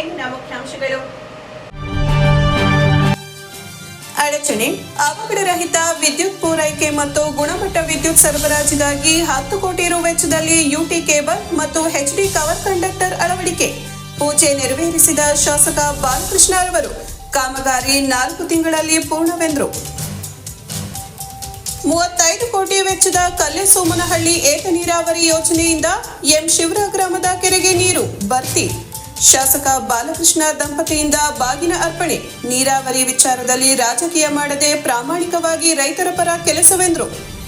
ಇಂದಿನ ಮುಖ್ಯಾಂಶಗಳು ಅಡಚಣೆ. ಅವಘಡರಹಿತ ವಿದ್ಯುತ್ ಪೂರೈಕೆ ಮತ್ತು ಗುಣಮಟ್ಟ ವಿದ್ಯುತ್ ಸರಬರಾಜಿಗಾಗಿ ಹತ್ತು ಕೋಟಿ ರು ವೆಚ್ಚದಲ್ಲಿ ಯುಟಿ ಕೇಬಲ್ ಮತ್ತು ಎಚ್ಡಿ ಕವರ್ ಕಂಡಕ್ಟರ್ ಅಳವಡಿಕೆ. ಪೂಜೆ ನೆರವೇರಿಸಿದ ಶಾಸಕ ಬಾಲಕೃಷ್ಣ ಅವರು, ಕಾಮಗಾರಿ ನಾಲ್ಕು ತಿಂಗಳಲ್ಲಿ ಪೂರ್ಣವೆಂದರು. ಮೂವತ್ತೈದು ಕೋಟಿ ವೆಚ್ಚದ ಕಲ್ಲೆಸೋಮನಹಳ್ಳಿ ಏತ ನೀರಾವರಿ ಯೋಜನೆಯಿಂದ ಎಂ ಶಿವರ ಗ್ರಾಮದ ಕೆರೆಗೆ ನೀರು ಭರ್ತಿ. ಶಾಸಕ ಬಾಲಕೃಷ್ಣ ದಂಪತಿಯಿಂದ ಬಾಗಿನ ಅರ್ಪಣೆ, ನೀರಾವರಿ ವಿಚಾರದಲ್ಲಿ ರಾಜಕೀಯ ಮಾಡದೆ ಪ್ರಾಮಾಣಿಕವಾಗಿ ರೈತರ ಪರ ಕೆಲಸವೆಂದರು.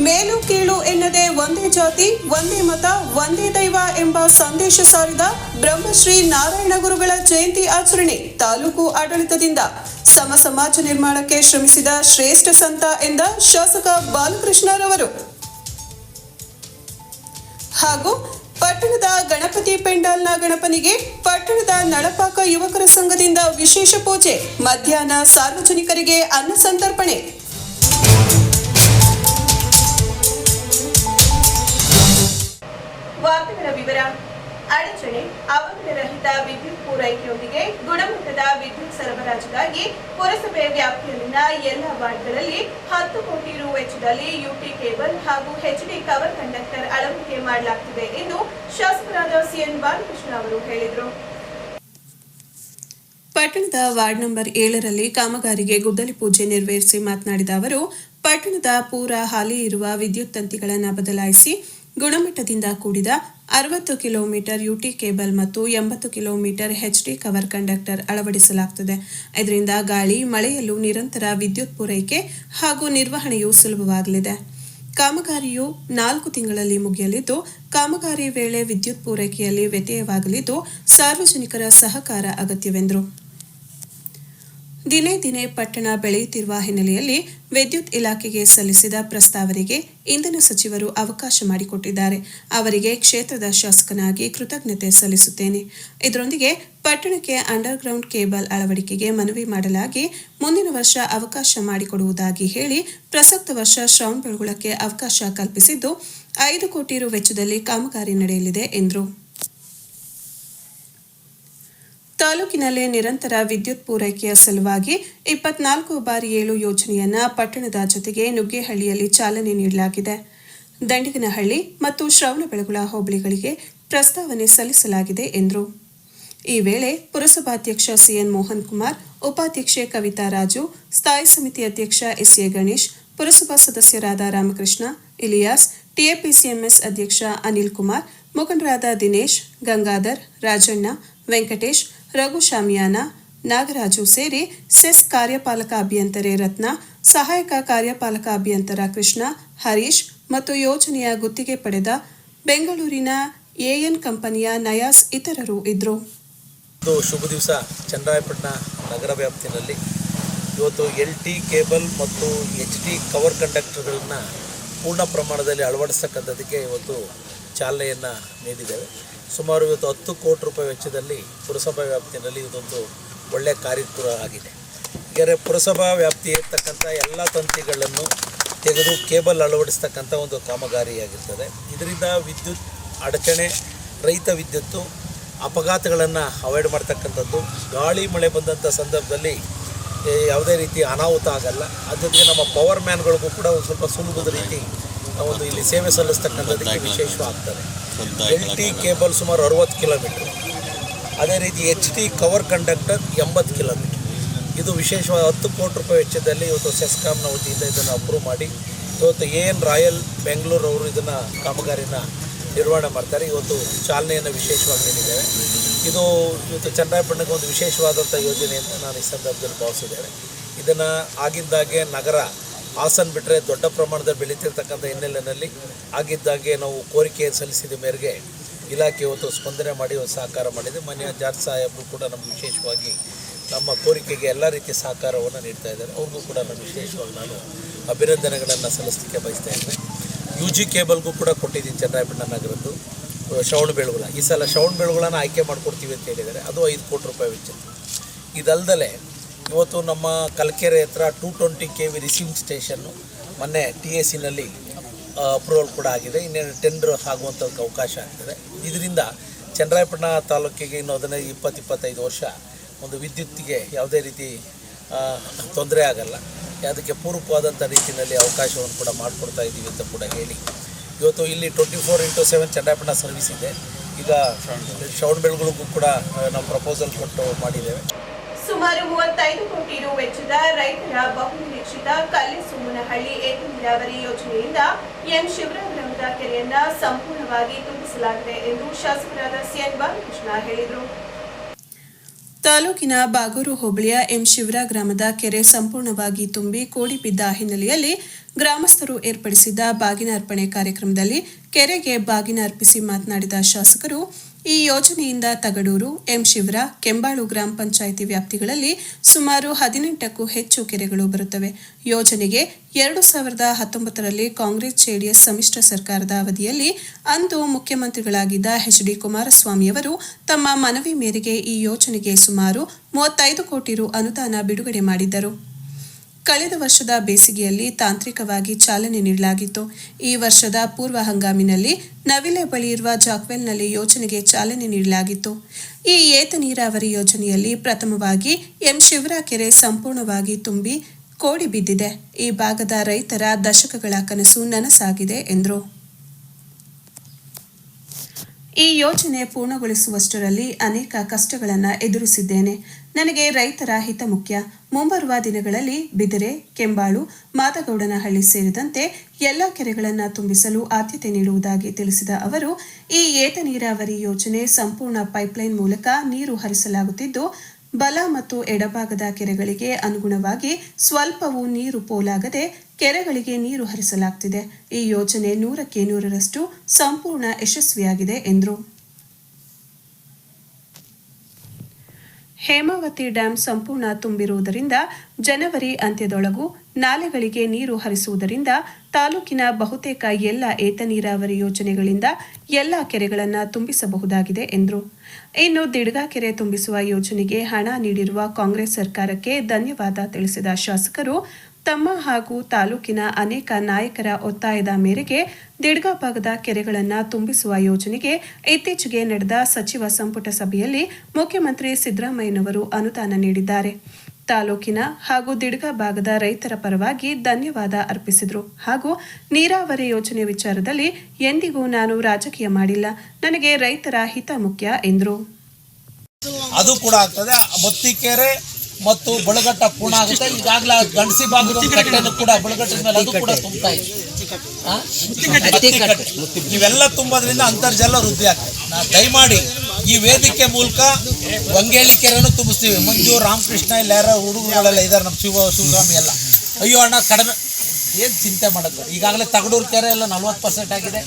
ಮೇಲು ಕೀಳು ಎನ್ನದೆ ಒಂದೇ ಜಾತಿ, ಒಂದೇ ಮತ, ಒಂದೇ ದೈವ ಎಂಬ ಸಂದೇಶ ಸಾರಿದ ಬ್ರಹ್ಮಶ್ರೀ ನಾರಾಯಣ ಗುರುಗಳ ಜಯಂತಿ ಆಚರಣೆ ತಾಲೂಕು ಆಡಳಿತದಿಂದ. ಸಮ ಸಮಾಜ ನಿರ್ಮಾಣಕ್ಕೆ ಶ್ರಮಿಸಿದ ಶ್ರೇಷ್ಠ ಸಂತ ಎಂದ ಶಾಸಕ ಬಾಲಕೃಷ್ಣರವರು. ಹಾಗೂ ಪಟ್ಟಣದ ಗಣಪತಿ ಪೆಂಡಾಲ್ನ ಗಣಪನಿಗೆ ಪಟ್ಟಣದ ನಳಪಾಕ ಯುವಕರ ಸಂಘದಿಂದ ವಿಶೇಷ ಪೂಜೆ, ಮಧ್ಯಾಹ್ನ ಸಾರ್ವಜನಿಕರಿಗೆ ಅನ್ನ ಸಂತರ್ಪಣೆ. ವಾರ್ತೆಗಳ ವಿವರ ಅಡಚಣೆ, ಅವಘಡರಹಿತ ವಿದ್ಯುತ್ ಪೂರೈಕೆಯೊಂದಿಗೆ ಗುಣಮಟ್ಟದ ವಿದ್ಯುತ್ ಸರಬರಾಜಿಗಾಗಿ ಪುರಸಭೆ ವ್ಯಾಪ್ತಿಯಲ್ಲಿನ ಎಲ್ಲ ವಾರ್ಡ್ಗಳಲ್ಲಿ ಹತ್ತು ಕೋಟಿ ರು ವೆಚ್ಚದಲ್ಲಿ ಯುಟಿ ಕೇಬಲ್ ಹಾಗೂ ಎಚ್ಡಿ ಕವರ್ ಕಂಡಕ್ಟರ್ ಅಳವಡಿಕೆ ಮಾಡಲಾಗುತ್ತಿದೆ ಎಂದು ಶಾಸಕರಾದ ಸಿಎನ್ ಬಾಲಕೃಷ್ಣ ಅವರು ಹೇಳಿದರು. ಪಟ್ಟಣದ ವಾರ್ಡ್ ನಂಬರ್ ಏಳರಲ್ಲಿ ಕಾಮಗಾರಿಗೆ ಗುದ್ದಲಿ ಪೂಜೆ ನೆರವೇರಿಸಿ ಮಾತನಾಡಿದ ಅವರು, ಪಟ್ಟಣದ ಪೂರ ಹಾಲಿ ಇರುವ ವಿದ್ಯುತ್ ತಂತಿಗಳನ್ನು ಬದಲಾಯಿಸಿ ಗುಣಮಟ್ಟದಿಂದ ಕೂಡಿದ ಅರವತ್ತು ಕಿಲೋಮೀಟರ್ ಯುಟಿ ಕೇಬಲ್ ಮತ್ತು ಎಂಬತ್ತು kilometre H D cover conductor ಅಳವಡಿಸಲಾಗುತ್ತದೆ ಇದರಿಂದ ಗಾಳಿ, ಮಳೆಯಲ್ಲೂ ನಿರಂತರ ವಿದ್ಯುತ್ ಪೂರೈಕೆ ಹಾಗೂ ನಿರ್ವಹಣೆಯು ಸುಲಭವಾಗಲಿದೆ. ಕಾಮಗಾರಿಯು ನಾಲ್ಕು ತಿಂಗಳಲ್ಲಿ ಮುಗಿಯಲಿದ್ದು, ಕಾಮಗಾರಿ ವೇಳೆ ವಿದ್ಯುತ್ ಪೂರೈಕೆಯಲ್ಲಿ ವ್ಯತ್ಯಯವಾಗಲಿದ್ದು, ಸಾರ್ವಜನಿಕರ ಸಹಕಾರ ಅಗತ್ಯವೆಂದರು. ದಿನೇ ದಿನೇ ಪಟ್ಟಣ ಬೆಳೆಯುತ್ತಿರುವ ಹಿನ್ನೆಲೆಯಲ್ಲಿ ವಿದ್ಯುತ್ ಇಲಾಖೆಗೆ ಸಲ್ಲಿಸಿದ ಪ್ರಸ್ತಾವನೆಗೆ ಇಂಧನ ಸಚಿವರು ಅವಕಾಶ ಮಾಡಿಕೊಟ್ಟಿದ್ದಾರೆ. ಅವರಿಗೆ ಕ್ಷೇತ್ರದ ಶಾಸಕನಾಗಿ ಕೃತಜ್ಞತೆ ಸಲ್ಲಿಸುತ್ತೇನೆ. ಇದರೊಂದಿಗೆ ಪಟ್ಟಣಕ್ಕೆ ಅಂಡರ್ಗ್ರೌಂಡ್ ಕೇಬಲ್ ಅಳವಡಿಕೆಗೆ ಮನವಿ ಮಾಡಲಾಗಿ ಮುಂದಿನ ವರ್ಷ ಅವಕಾಶ ಮಾಡಿಕೊಡುವುದಾಗಿ ಹೇಳಿ ಪ್ರಸಕ್ತ ವರ್ಷ ಶ್ರವಣಬೆಳಗೊಳಕ್ಕೆ ಅವಕಾಶ ಕಲ್ಪಿಸಿದ್ದು, ಐದು ಕೋಟಿ ರು ವೆಚ್ಚದಲ್ಲಿ ಕಾಮಗಾರಿ ನಡೆಯಲಿದೆ ಎಂದರು. ತಾಲೂಕಿನಲ್ಲಿ ನಿರಂತರ ವಿದ್ಯುತ್ ಪೂರೈಕೆಯ ಸಲುವಾಗಿ ಇಪ್ಪತ್ನಾಲ್ಕು ಬಾರಿ ಏಳು ಯೋಜನೆಯನ್ನ ಪಟ್ಟಣದ ಜೊತೆಗೆ ನುಗ್ಗೇಹಳ್ಳಿಯಲ್ಲಿ ಚಾಲನೆ ನೀಡಲಾಗಿದೆ. ದಂಡಿಗನಹಳ್ಳಿ ಮತ್ತು ಶ್ರವಣಬೆಳಗೊಳ ಹೋಬಳಿಗಳಿಗೆ ಪ್ರಸ್ತಾವನೆ ಸಲ್ಲಿಸಲಾಗಿದೆ ಎಂದರು. ಈ ವೇಳೆ ಪುರಸಭಾಧ್ಯಕ್ಷ ಸಿಎನ್ ಮೋಹನ್ ಕುಮಾರ್ ಉಪಾಧ್ಯಕ್ಷೆ ಕವಿತಾ ರಾಜು, ಸ್ಥಾಯಿ ಸಮಿತಿ ಅಧ್ಯಕ್ಷ ಎಸ್ಎ ಗಣೇಶ್, ಪುರಸಭಾ ಸದಸ್ಯರಾದ ರಾಮಕೃಷ್ಣ, ಇಲಿಯಾಸ್, ಟಿಎಪಿಸಿಎಂಎಸ್ ಅಧ್ಯಕ್ಷ ಅನಿಲ್ ಕುಮಾರ್ ಮುಖಂಡರಾದ ದಿನೇಶ್, ಗಂಗಾಧರ್, ರಾಜಣ್ಣ, ವೆಂಕಟೇಶ್ ರಘು ಶಾಮಿಯಾನ ನಾಗರಾಜು ಸೇರಿ ಸೆಸ್ ಕಾರ್ಯಪಾಲಕ ಅಭಿಯಂತರೆ ರತ್ನ, ಸಹಾಯಕ ಕಾರ್ಯಪಾಲಕ ಅಭಿಯಂತರ ಕೃಷ್ಣ, ಹರೀಶ್ ಮತ್ತು ಯೋಜನೆಯ ಗುತ್ತಿಗೆ ಪಡೆದ ಬೆಂಗಳೂರಿನ ಎಎನ್ ಕಂಪನಿಯ ನಯಾಸ್ ಇತರರು ಇದ್ದರು ಶುಭ ದಿವಸ ಚಂದ್ರಾಯಪಟ್ಟಣ ನಗರ ವ್ಯಾಪ್ತಿನಲ್ಲಿ ಇವತ್ತು ಎಲ್ ಟಿ ಕೇಬಲ್ ಮತ್ತು ಎಚ್ ಟಿ ಕವರ್ ಕಂಡಕ್ಟರ್ಗಳನ್ನು ಪೂರ್ಣ ಪ್ರಮಾಣದಲ್ಲಿ ಅಳವಡಿಸ್ತಕ್ಕಂಥದ್ದಕ್ಕೆ ಇವತ್ತು ಚಾಲನೆಯನ್ನು ನೀಡಿದ್ದೇವೆ. ಸುಮಾರು ಇವತ್ತು ಹತ್ತು ಕೋಟಿ ರೂಪಾಯಿ ವೆಚ್ಚದಲ್ಲಿ ಪುರಸಭಾ ವ್ಯಾಪ್ತಿಯಲ್ಲಿ ಇದೊಂದು ಒಳ್ಳೆಯ ಕಾರ್ಯಕ್ರಮ ಆಗಿದೆ. ಯಾಕೆಂದರೆ ಪುರಸಭಾ ವ್ಯಾಪ್ತಿ ಇರ್ತಕ್ಕಂಥ ಎಲ್ಲ ತಂತಿಗಳನ್ನು ತೆಗೆದು ಕೇಬಲ್ ಅಳವಡಿಸ್ತಕ್ಕಂಥ ಒಂದು ಕಾಮಗಾರಿಯಾಗಿರ್ತದೆ. ಇದರಿಂದ ವಿದ್ಯುತ್ ಅಡಚಣೆ, ರೈತ ವಿದ್ಯುತ್ತು ಅಪಘಾತಗಳನ್ನು ಅವಾಯ್ಡ್ ಮಾಡ್ತಕ್ಕಂಥದ್ದು. ಗಾಳಿ, ಮಳೆ ಬಂದಂಥ ಸಂದರ್ಭದಲ್ಲಿ ಯಾವುದೇ ರೀತಿ ಅನಾಹುತ ಆಗಲ್ಲ. ಅದ್ರ ಜೊತೆಗೆ ನಮ್ಮ ಪವರ್ ಮ್ಯಾನ್ಗಳಿಗೂ ಕೂಡ ಒಂದು ಸ್ವಲ್ಪ ಸುಲಭದ ರೀತಿ ಒಂದು ಇಲ್ಲಿ ಸೇವೆ ಸಲ್ಲಿಸ್ತಕ್ಕಂಥದ್ದಕ್ಕೆ ವಿಶೇಷವಾಗ್ತದೆ. ಎಲ್ ಟಿ ಕೇಬಲ್ ಸುಮಾರು ಅರವತ್ತು ಕಿಲೋಮೀಟ್ರ್. ಅದೇ ರೀತಿ ಎಚ್ ಟಿ ಕವರ್ ಕಂಡಕ್ಟರ್ ಎಂಬತ್ತು ಕಿಲೋಮೀಟ್ರ್. ಇದು ವಿಶೇಷವಾದ ಹತ್ತು ಕೋಟಿ ರೂಪಾಯಿ ವೆಚ್ಚದಲ್ಲಿ ಇವತ್ತು ಸೆಸ್ಕಾಮ್ನ ವತಿಯಿಂದ ಇದನ್ನು ಅಪ್ರೂವ್ ಮಾಡಿ ಇವತ್ತು ಎ ಎನ್ ರಾಯಲ್ ಬೆಂಗಳೂರು ಅವರು ಇದನ್ನು ಕಾಮಗಾರಿನ ನಿರ್ವಹಣೆ ಮಾಡ್ತಾರೆ. ಇವತ್ತು ಚಾಲನೆಯನ್ನು ವಿಶೇಷವಾಗಿ ನೀಡಿದ್ದೇವೆ ಇದು ಇವತ್ತು ಚನ್ನರಾಯಪಟ್ಟಣಕ್ಕೆ ಒಂದು ವಿಶೇಷವಾದಂಥ ಯೋಜನೆ ಅಂತ ನಾನು ಈ ಸಂದರ್ಭದಲ್ಲಿ ಭಾವಿಸಿದ್ದೇನೆ. ಇದನ್ನು ಆಗಿದ್ದಾಗೆ ನಗರ ಹಾಸನ್ ಬಿಟ್ಟರೆ ದೊಡ್ಡ ಪ್ರಮಾಣದಲ್ಲಿ ಬೆಳೀತಿರ್ತಕ್ಕಂಥ ಹಿನ್ನೆಲೆಯಲ್ಲಿ ಆಗಿದ್ದಾಗೆ ನಾವು ಕೋರಿಕೆ ಸಲ್ಲಿಸಿದ ಮೇರೆಗೆ ಇಲಾಖೆ ಇವತ್ತು ಸ್ಪಂದನೆ ಮಾಡಿ ಒಂದು ಸಹಕಾರ ಮಾಡಿದೆ. ಮಾನ್ಯ ಜಾರ್ಜ್ ಸಾಹೇಬರು ಕೂಡ ನಮ್ಗೆ ವಿಶೇಷವಾಗಿ ನಮ್ಮ ಕೋರಿಕೆಗೆ ಎಲ್ಲ ರೀತಿಯ ಸಹಕಾರವನ್ನು ನೀಡ್ತಾ ಇದ್ದಾರೆ. ಅವ್ರಿಗೂ ಕೂಡ ನಾನು ವಿಶೇಷವಾಗಿ ನಾನು ಅಭಿನಂದನೆಗಳನ್ನು ಸಲ್ಲಿಸಲಿಕ್ಕೆ ಬಯಸ್ತಾ ಇದ್ದೇನೆ. ಯು ಜಿ ಕೇಬಲ್ಗೂ ಕೂಡ ಕೊಟ್ಟಿದ್ದೀನಿ ಚನ್ನರಾಯಪಟ್ಟಣ ನಗರದ್ದು. ಶ್ರವಣ ಬೆಳಗುಳ. ಈ ಸಲ ಶ್ರವಣ ಬೆಳಗುಳನ ಆಯ್ಕೆ ಮಾಡಿಕೊಡ್ತೀವಿ ಅಂತ ಹೇಳಿದ್ದಾರೆ. ಅದು ಐದು ಕೋಟಿ ರೂಪಾಯಿ ವೆಚ್ಚ ಇದಲ್ದಲೆ ಇವತ್ತು ನಮ್ಮ ಕಲ್ಕೆರೆ ಹತ್ರ two twenty K V receiving station ಮೊನ್ನೆ ಟಿ ಎ ಸಿನಲ್ಲಿ ಅಪ್ರೂವಲ್ ಕೂಡ ಆಗಿದೆ. ಇನ್ನೇನು ಟೆಂಡರ್ ಆಗುವಂಥದ್ದು ಅವಕಾಶ ಆಗ್ತದೆ. ಇದರಿಂದ ಚನ್ನರಾಯಪಟ್ಟಣ ತಾಲೂಕಿಗೆ ಇನ್ನು ಹದಿನೈದು ಇಪ್ಪತ್ತು ಇಪ್ಪತ್ತೈದು ವರ್ಷ ಒಂದು ವಿದ್ಯುತ್ತಿಗೆ ಯಾವುದೇ ರೀತಿ ತೊಂದರೆ ಆಗಲ್ಲ. ಅದಕ್ಕೆ ಪೂರಕವಾದಂಥ ರೀತಿಯಲ್ಲಿ ಅವಕಾಶವನ್ನು ಕೂಡ ಮಾಡಿಕೊಡ್ತಾ ಇದ್ದೀವಿ ಅಂತ ಕೂಡ ಹೇಳಿ. ಇವತ್ತು ಇಲ್ಲಿ twenty four into seven Channarayapatna service ಇದೆ. ಈಗ ಶ್ರವಣ ಬೆಳಗುಳಿಗೂ ಕೂಡ ನಾವು ಪ್ರಪೋಸಲ್ ಕೊಟ್ಟು ಮಾಡಿದ್ದೇವೆ. ಸುಮಾರು ಮೂವತ್ತೈದು ಕೋಟಿ ರು ವೆಚ್ಚದ ರೈತರ ಬಹುನಿರೀಕ್ಷಿತ ಕಲ್ಲಿಸುಮ್ಮನಹಳ್ಳಿ ಏತ ನೀರಾವರಿ ಯೋಜನೆಯಿಂದ ಎಂ ಶಿವರಾಮರಾಮದ ಕೆರೆಯನ್ನ ಸಂಪೂರ್ಣವಾಗಿ ತುಂಬಿಸಲಾಗಿದೆ ಎಂದು ಶಾಸಕರಾದ ಸಿಎನ್ ಬಾಲಕೃಷ್ಣ ಹೇಳಿದರು. ತಾಲೂಕಿನ ಬಾಗೂರು ಹೋಬಳಿಯ ಎಂ ಶಿವರ ಗ್ರಾಮದ ಕೆರೆ ಸಂಪೂರ್ಣವಾಗಿ ತುಂಬಿ ಕೋಡಿ ಬಿದ್ದ ಹಿನ್ನೆಲೆಯಲ್ಲಿ ಗ್ರಾಮಸ್ಥರು ಏರ್ಪಡಿಸಿದ್ದ ಬಾಗಿನ ಅರ್ಪಣೆ ಕಾರ್ಯಕ್ರಮದಲ್ಲಿ ಕೆರೆಗೆ ಬಾಗಿನ ಅರ್ಪಿಸಿ ಮಾತನಾಡಿದ ಶಾಸಕರು ಈ ಯೋಜನೆಯಿಂದ ತಗಡೂರು, ಎಂ ಶಿವರ, ಕೆಂಬಾಳು ಗ್ರಾಮ ಪಂಚಾಯಿತಿ ವ್ಯಾಪ್ತಿಗಳಲ್ಲಿ ಸುಮಾರು ಹದಿನೆಂಟಕ್ಕೂ ಹೆಚ್ಚು ಕೆರೆಗಳು ಬರುತ್ತವೆ. ಯೋಜನೆಗೆ ಎರಡು ಸಾವಿರದ ಹತ್ತೊಂಬತ್ತರಲ್ಲಿ ಕಾಂಗ್ರೆಸ್, ಜೆಡಿಎಸ್ ಸಮ್ಮಿಶ್ರ ಸರ್ಕಾರದ ಅವಧಿಯಲ್ಲಿ ಅಂದು ಮುಖ್ಯಮಂತ್ರಿಗಳಾಗಿದ್ದ ಎಚ್ ಡಿ ಕುಮಾರಸ್ವಾಮಿಯವರು ತಮ್ಮ ಮನವಿ ಮೇರೆಗೆ ಈ ಯೋಜನೆಗೆ ಸುಮಾರು ಮೂವತ್ತೈದು ಕೋಟಿ ರು ಅನುದಾನ ಬಿಡುಗಡೆ ಮಾಡಿದ್ದರು. ಕಳೆದ ವರ್ಷದ ಬೇಸಿಗೆಯಲ್ಲಿ ತಾಂತ್ರಿಕವಾಗಿ ಚಾಲನೆ ನೀಡಲಾಗಿತ್ತು. ಈ ವರ್ಷದ ಪೂರ್ವ ಹಂಗಾಮಿನಲ್ಲಿ ನವಿಲೆ ಬಳಿ ಇರುವ ಜಾಕ್ವೆಲ್ನಲ್ಲಿ ಯೋಜನೆಗೆ ಚಾಲನೆ ನೀಡಲಾಗಿತ್ತು. ಈ ಏತ ನೀರಾವರಿ ಯೋಜನೆಯಲ್ಲಿ ಪ್ರಥಮವಾಗಿ ಎಂ. ಶಿವರ ಕೆರೆ ಸಂಪೂರ್ಣವಾಗಿ ತುಂಬಿ ಕೋಡಿ ಬಿದ್ದಿದೆ. ಈ ಭಾಗದ ರೈತರ ದಶಕಗಳ ಕನಸು ನನಸಾಗಿದೆ, ಎಂದರು. ಈ ಯೋಜನೆ ಪೂರ್ಣಗೊಳಿಸುವಷ್ಟರಲ್ಲಿ ಅನೇಕ ಕಷ್ಟಗಳನ್ನು ಎದುರಿಸಿದ್ದೇನೆ. ನನಗೆ ರೈತರ ಹಿತ ಮುಖ್ಯ. ಮುಂಬರುವ ದಿನಗಳಲ್ಲಿ ಬಿದಿರೆ, ಕೆಂಬಾಳು, ಮಾದಗೌಡನಹಳ್ಳಿ ಸೇರಿದಂತೆ ಎಲ್ಲ ಕೆರೆಗಳನ್ನು ತುಂಬಿಸಲು ಆದ್ಯತೆ ನೀಡುವುದಾಗಿ ತಿಳಿಸಿದ ಅವರು, ಈ ಏತ ನೀರಾವರಿ ಯೋಜನೆ ಸಂಪೂರ್ಣ ಪೈಪ್ಲೈನ್ ಮೂಲಕ ನೀರು ಹರಿಸಲಾಗುತ್ತಿದ್ದು, ಬಲ ಮತ್ತು ಎಡಭಾಗದ ಕೆರೆಗಳಿಗೆ ಅನುಗುಣವಾಗಿ ಸ್ವಲ್ಪವೂ ನೀರು ಪೋಲಾಗದೆ ಕೆರೆಗಳಿಗೆ ನೀರು ಹರಿಸಲಾಗ್ತಿದೆ. ಈ ಯೋಜನೆ ನೂರಕ್ಕೆ ನೂರರಷ್ಟು ಸಂಪೂರ್ಣ ಯಶಸ್ವಿಯಾಗಿದೆ ಎಂದರು. ಹೇಮಾವತಿ ಡ್ಯಾಂ ಸಂಪೂರ್ಣ ತುಂಬಿರುವುದರಿಂದ ಜನವರಿ ಅಂತ್ಯದೊಳಗೂ ನಾಲೆಗಳಿಗೆ ನೀರು ಹರಿಸುವುದರಿಂದ ತಾಲೂಕಿನ ಬಹುತೇಕ ಎಲ್ಲ ಏತ ನೀರಾವರಿ ಯೋಜನೆಗಳಿಂದ ಎಲ್ಲ ಕೆರೆಗಳನ್ನು ತುಂಬಿಸಬಹುದಾಗಿದೆ ಎಂದರು. ಇನ್ನು ದಿಡ್ಗಾ ಕೆರೆ ತುಂಬಿಸುವ ಯೋಜನೆಗೆ ಹಣ ನೀಡಿರುವ ಕಾಂಗ್ರೆಸ್ ಸರ್ಕಾರಕ್ಕೆ ಧನ್ಯವಾದ ತಿಳಿಸಿದ ಶಾಸಕರು ತಮ್ಮ ಹಾಗೂ ತಾಲೂಕಿನ ಅನೇಕ ನಾಯಕರ ಒತ್ತಾಯದ ಮೇರೆಗೆ ದಿಡ್ಗಾ ಭಾಗದ ಕೆರೆಗಳನ್ನು ತುಂಬಿಸುವ ಯೋಜನೆಗೆ ಇತ್ತೀಚೆಗೆ ನಡೆದ ಸಚಿವ ಸಂಪುಟ ಸಭೆಯಲ್ಲಿ ಮುಖ್ಯಮಂತ್ರಿ ಸಿದ್ದರಾಮಯ್ಯನವರು ಅನುದಾನ ನೀಡಿದ್ದಾರೆ. ತಾಲೂಕಿನ ಹಾಗೂ ದಿಡ್ಗಾ ಭಾಗದ ರೈತರ ಪರವಾಗಿ ಧನ್ಯವಾದ ಅರ್ಪಿಸಿದರು. ಹಾಗೂ ನೀರಾವರಿ ಯೋಜನೆ ವಿಚಾರದಲ್ಲಿ ಎಂದಿಗೂ ನಾನು ರಾಜಕೀಯ ಮಾಡಿಲ್ಲ. ನನಗೆ ರೈತರ ಹಿತ ಮುಖ್ಯ ಎಂದರು. ಅದು ಕೂಡ ಆಗ್ತದೆ. ಮತ್ತು ಬಳಗಟ್ಟ ಪೂರ್ಣ ಆಗುತ್ತೆ. ಈಗಾಗಲೇ ಗಣಸಿ ಬಾಗಿಲು ಕೂಡ ಬಳಗಟ್ಟದ ಮೇಲೆ ಅದು ಕೂಡ ತುಂಬ್ತಾ ಇದೆ. ಇವೆಲ್ಲ ತುಂಬೋದ್ರಿಂದ ಅಂತರ್ಜಲ ವೃದ್ಧಿ ಆಗ್ತದೆ. ನಾ ದಯಮಾಡಿ ಈ ವೇದಿಕೆ ಮೂಲಕ ಬಂಗೇಲಿ ಕೆರೆಯನ್ನು ತುಂಬಿಸ್ತೀವಿ. ಮಂಜು ರಾಮಕೃಷ್ಣ ಇಲ್ಲ ಯಾರೋ ಹುಡುಗರುಗಳೆಲ್ಲ ಇದ್ದಾರೆ ನಮ್ಮ ಶಿವ ಶಿವಸ್ವಾಮಿ ಎಲ್ಲ. ಅಯ್ಯೋ ಅಣ್ಣ ಕಡಿಮೆ ಏನು ಚಿಂತೆ ಮಾಡೋದು? ಈಗಾಗಲೇ ತಗಡೂರು ಕೆರೆ ಎಲ್ಲ ನಲ್ವತ್ತು ಪರ್ಸೆಂಟ್ ಆಗಿದೆ.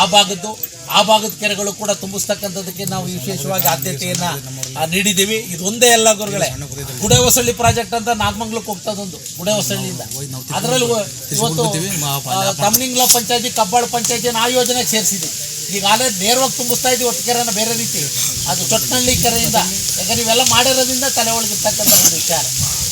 ಆ ಭಾಗದ್ದು, ಆ ಭಾಗದ ಕೆರೆಗಳು ಕೂಡ ತುಂಬಿಸ್ತಕ್ಕಂಥದ್ದಕ್ಕೆ ನಾವು ವಿಶೇಷವಾಗಿ ಆದ್ಯತೆಯನ್ನು ನೀಡಿದ್ದೀವಿ. ಇದೊಂದೇ ಎಲ್ಲ ಗುರುಗಳೇ. ಗುಡೆ ಹೊಸಳ್ಳಿ ಪ್ರಾಜೆಕ್ಟ್ ಅಂತ ನಾಗಮಂಗ್ಲಕ್ಕೆ ಹೋಗ್ತದೊಂದು ಗುಡೆ ಹೊಸಳ್ಳಿಯಿಂದ ಅದರಲ್ಲಿ ಇವತ್ತು ಪಂಚಾಯಿತಿ ಪಂಚಾಯತಿ, ಕಬ್ಬಾಳ ಪಂಚಾಯತಿ ಆ ಯೋಜನೆಗೆ ಸೇರಿಸಿದ್ವಿ. ಈಗಾಗಲೇ ನೇರವಾಗಿ ತುಂಬಿಸ್ತಾ ಇದ್ದೀವಿ, ಒಟ್ಟು ಕೆರೆನ ಬೇರೆ ರೀತಿ. ಅದು ಚೊಟ್ನಳ್ಳಿ ಕೆರೆಯಿಂದ. ಯಾಕಂದ್ರೆ ಇವೆಲ್ಲ ಮಾಡಿರೋದ್ರಿಂದ ತಲೆ ಒಳಗಿರ್ತಕ್ಕಂಥ ಒಂದು ವಿಚಾರ.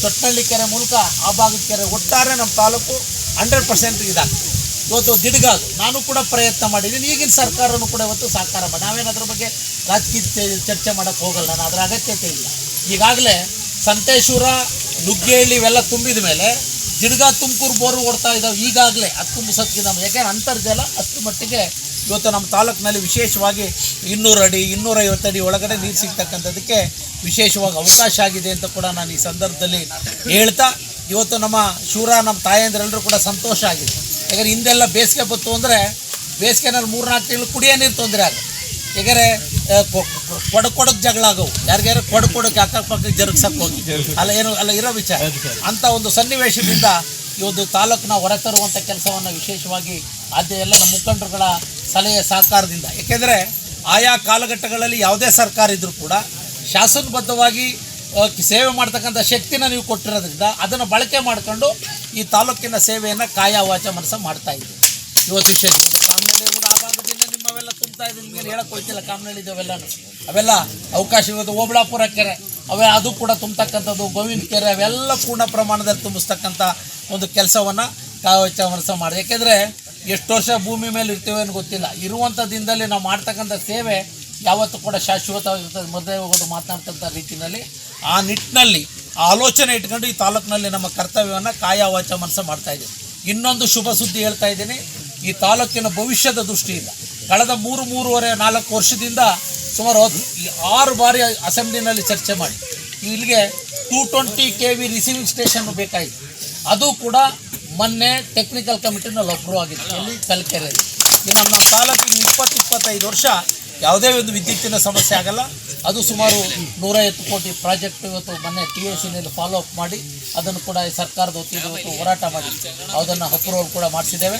ಚೊಟ್ನಳ್ಳಿ ಕೆರೆ ಮೂಲಕ ಆ ಭಾಗದ ಕೆರೆ ಒಟ್ಟಾರೆ ನಮ್ಮ ತಾಲೂಕು ಹಂಡ್ರೆಡ್ ಪರ್ಸೆಂಟ್ ಇದಾಗ್ತದೆ ಇವತ್ತು ದಿಡ್ಗಾದು ನಾನು ಕೂಡ ಪ್ರಯತ್ನ ಮಾಡಿದ್ದೀನಿ. ಈಗಿನ ಸರ್ಕಾರನೂ ಕೂಡ ಇವತ್ತು ಸಹಕಾರ ಮಾಡಿ ನಾವೇನು ಅದ್ರ ಬಗ್ಗೆ ರಾಜಕೀಯ ಚರ್ಚೆ ಮಾಡೋಕ್ಕೆ ಹೋಗಲ್ಲ, ನಾನು ಅದರ ಅಗತ್ಯತೆ ಇಲ್ಲ. ಈಗಾಗಲೇ ಸಂತೇಶ್ವರ ನುಗ್ಗೇಹಳ್ಳಿ ಇವೆಲ್ಲ ತುಂಬಿದ ಮೇಲೆ ದಿಡ್ಗ ತುಮಕೂರು ಬೋರು ಓಡ್ತಾ ಇದ್ದಾವೆ ಈಗಾಗಲೇ ಅದು ತುಂಬಿಸೋದ್ಕಿಂತ ಯಾಕೆಂದ್ರೆ ಅಂತರ್ಜಲ ಅಷ್ಟು ಮಟ್ಟಿಗೆ ಇವತ್ತು ನಮ್ಮ ತಾಲೂಕಿನಲ್ಲಿ ವಿಶೇಷವಾಗಿ ಇನ್ನೂರು ಅಡಿ, ಇನ್ನೂರೈವತ್ತು ಅಡಿ ಒಳಗಡೆ ನೀರು ಸಿಗ್ತಕ್ಕಂಥದ್ದಕ್ಕೆ ವಿಶೇಷವಾಗಿ ಅವಕಾಶ ಆಗಿದೆ ಅಂತ ಕೂಡ ನಾನು ಈ ಸಂದರ್ಭದಲ್ಲಿ ಹೇಳ್ತಾ ಇವತ್ತು ನಮ್ಮ ಶೂರ, ನಮ್ಮ ತಾಯಂದ್ರೆಲ್ಲರೂ ಕೂಡ ಸಂತೋಷ ಆಗಿದೆ. ಯಾಕಂದರೆ ಹಿಂದೆಲ್ಲ ಬೇಸಿಗೆ ಬತ್ತು ಅಂದರೆ ಬೇಸಿಗೆನಲ್ಲಿ ಮೂರ್ನಾಲ್ಕು ತಿಂಗಳು ಕುಡಿಯೋ ನೀರು ತೊಂದರೆ ಆಗುತ್ತೆ. ಯಾಕಂದರೆ ಕೊಡ ಕೊಡಕ್ಕೆ ಜಗಳ ಆಗವು. ಯಾರಿಗ್ಯಾರು ಕೊಡ ಕೊಡಕ್ಕೆ ಅಕ್ಕಪಕ್ಕ ಜರುಗ್ಸಕ್ ಹೋಗಿ. ಅಲ್ಲ, ಏನು, ಅಲ್ಲ, ಇರೋ ವಿಚಾರ. ಅಂಥ ಒಂದು ಸನ್ನಿವೇಶದಿಂದ ಇವತ್ತು ತಾಲೂಕನ್ನ ಹೊರತರುವಂಥ ಕೆಲಸವನ್ನು ವಿಶೇಷವಾಗಿ ಆದ್ಯ ಎಲ್ಲ ನಮ್ಮ ಮುಖಂಡರುಗಳ ಸಲಹೆ ಸಹಕಾರದಿಂದ. ಯಾಕೆಂದರೆ, ಆಯಾ ಕಾಲಘಟ್ಟಗಳಲ್ಲಿ ಯಾವುದೇ ಸರ್ಕಾರ ಇದ್ದರೂ ಕೂಡ ಶಾಸನಬದ್ಧವಾಗಿ ಸೇವೆ ಮಾಡ್ತಕ್ಕಂಥ ಶಕ್ತಿನ ನೀವು ಕೊಟ್ಟಿರೋದ್ರಿಂದ ಅದನ್ನು ಬಳಕೆ ಮಾಡಿಕೊಂಡು ಈ ತಾಲೂಕಿನ ಸೇವೆಯನ್ನು ಕಾಯ ವಾಚ ಮನಸ್ಸ ಮಾಡ್ತಾ ಇದ್ದೀವಿ. ಇವತ್ತು ವಿಶೇಷ ಕಾಮನಹಳ್ಳಿ ಆ ಭಾಗದಿಂದ ನಿಮ್ಮವೆಲ್ಲ ತುಂಬ್ತಾ ಇದ್ದೀವಿ ನಿಮಗೆ ಹೇಳಕ್ಕೆ ಹೋಗ್ತಿಲ್ಲ ಕಾಮನಹಳ್ಳಿ ಇದಾವೆಲ್ಲ ಅವೆಲ್ಲ ಅವಕಾಶ ಇವತ್ತು ಓಬಳಾಪುರ ಕೆರೆ, ಅವೇ ಅದು ಕೂಡ ತುಂಬತಕ್ಕಂಥದ್ದು, ಗೋವಿಂದ ಕೆರೆ, ಅವೆಲ್ಲ ಪೂರ್ಣ ಪ್ರಮಾಣದಲ್ಲಿ ತುಂಬಿಸ್ತಕ್ಕಂಥ ಒಂದು ಕೆಲಸವನ್ನು ಕಾವಚ ಮನಸ್ಸ ಮಾಡಿ ಯಾಕೆಂದರೆ ಎಷ್ಟು ವರ್ಷ ಭೂಮಿ ಮೇಲೆ ಇರ್ತೀವಿ ಅಂತ ಗೊತ್ತಿಲ್ಲ. ಇರುವಂಥ ದಿನದಲ್ಲಿ ನಾವು ಮಾಡ್ತಕ್ಕಂಥ ಸೇವೆ ಯಾವತ್ತೂ ಕೂಡ ಶಾಶ್ವತವಾಗಿರ್ತದೆ ಹೋಗೋದು ಮಾತನಾಡ್ತಂಥ ರೀತಿಯಲ್ಲಿ ಆ ನಿಟ್ಟಿನಲ್ಲಿ ಆಲೋಚನೆ ಇಟ್ಕೊಂಡು ಈ ತಾಲೂಕಿನಲ್ಲಿ ನಮ್ಮ ಕರ್ತವ್ಯವನ್ನು ಕಾಯ ವಾಚ ಮನಸ್ಸ ಮಾಡ್ತಾ ಇದ್ದೀವಿ ಇನ್ನೊಂದು ಶುಭ ಸುದ್ದಿ ಹೇಳ್ತಾ ಇದ್ದೀನಿ. ಈ ತಾಲೂಕಿನ ಭವಿಷ್ಯದ ದೃಷ್ಟಿಯಿಂದ ಕಳೆದ ಮೂರು, ಮೂರುವರೆ, ನಾಲ್ಕು ವರ್ಷದಿಂದ ಸುಮಾರು ಆರು ಬಾರಿ ಅಸೆಂಬ್ಲಿನಲ್ಲಿ ಚರ್ಚೆ ಮಾಡಿ. ಇಲ್ಲಿಗೆ two twenty K V receiving station ಬೇಕಾಯಿತು ಅದು ಕೂಡ ಮೊನ್ನೆ ಟೆಕ್ನಿಕಲ್ ಕಮಿಟಿನಲ್ಲಿ ಅಪ್ರೂವ್ ಆಗಿತ್ತು ಇಲ್ಲಿ ಕಲ್ಕೆರೆಯಲ್ಲಿ. ನಮ್ಮ ತಾಲೂಕಿನ ಇಪ್ಪತ್ತು, ಇಪ್ಪತ್ತೈದು ವರ್ಷ ಯಾವುದೇ ಒಂದು ವಿದ್ಯುತ್ತಿನ ಸಮಸ್ಯೆ ಆಗಲ್ಲ. ಅದು ಸುಮಾರು ನೂರೈವತ್ತು ಕೋಟಿ ಪ್ರಾಜೆಕ್ಟ್ ಇವತ್ತು ಮೊನ್ನೆ ಟಿ ಎ ಸಿನಲ್ಲಿ ಫಾಲೋ ಅಪ್ ಮಾಡಿ, ಅದನ್ನು ಕೂಡ ಈ ಸರ್ಕಾರದ ವತಿಯಿಂದ ಇವತ್ತು ಹೋರಾಟ ಮಾಡಿ, ಅದನ್ನು ಅಪ್ರೂವಲ್ ಕೂಡ ಮಾಡಿಸಿದ್ದೇವೆ.